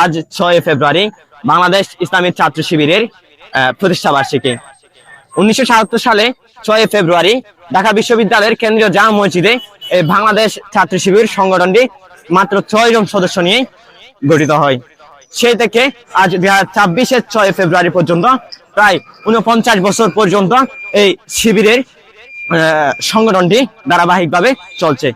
আজ ছয় ফেব্রুয়ারি বাংলাদেশ ইসলামী ছাত্র শিবিরের প্রতিষ্ঠা বার্ষিকী। উনিশশো সাতাত্তর সালে ছয় ফেব্রুয়ারি ঢাকা বিশ্ববিদ্যালয়ের কেন্দ্রীয় জামা মসজিদে বাংলাদেশ ছাত্র শিবির সংগঠনটি মাত্র ছয় জন সদস্য নিয়ে গঠিত হয়। সেই থেকে আজ দুই হাজার ছাব্বিশের ছয় ফেব্রুয়ারি পর্যন্ত প্রায় উনপঞ্চাশ বছর পর্যন্ত এই শিবিরের সংগঠনটি ধারাবাহিকভাবে চলছে।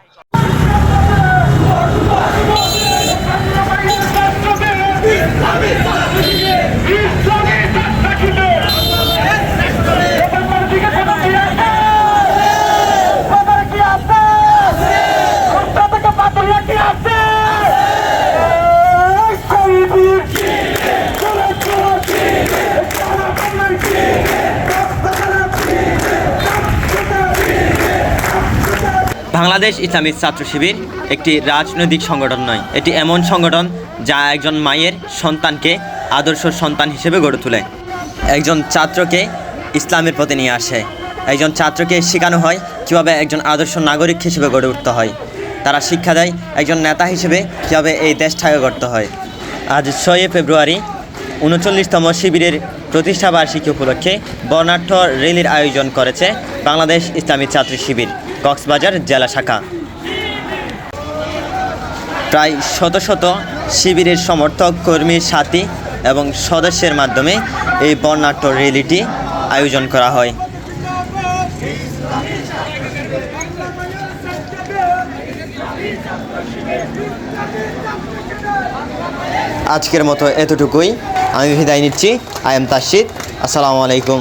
বাংলাদেশ ইসলামিক ছাত্র শিবির একটি রাজনৈতিক সংগঠন নয়। এটি এমন সংগঠন যা একজন মায়ের সন্তানকে আদর্শ সন্তান হিসেবে গড়ে তোলে। একজন ছাত্রকে ইসলামের প্রতি নিয়ে আসে। একজন ছাত্রকে শেখানো হয় কীভাবে একজন আদর্শ নাগরিক হিসেবে গড়ে উঠতে হয়। তারা শিক্ষা দেয় একজন নেতা হিসেবে কীভাবে এই দেশটাকে গড়তে হয়। আজ ছয়ই ফেব্রুয়ারি উনচল্লিশতম শিবিরের প্রতিষ্ঠা বার্ষিকী উপলক্ষে বর্ণাঢ্য র্যালির আয়োজন করেছে বাংলাদেশ ইসলামী ছাত্র শিবির, কক্সবাজার জেলা শাখা। প্রায় শত শত শিবিরের সমর্থক কর্মীর সাথী এবং সদস্যের মাধ্যমে এই বর্ণাঢ্য র্যালিটি আয়োজন করা হয়। আজকের মতো এতটুকুই। আমি বিদায় নিচ্ছি। আই এম তাসিদ আসসালামু আলাইকুম।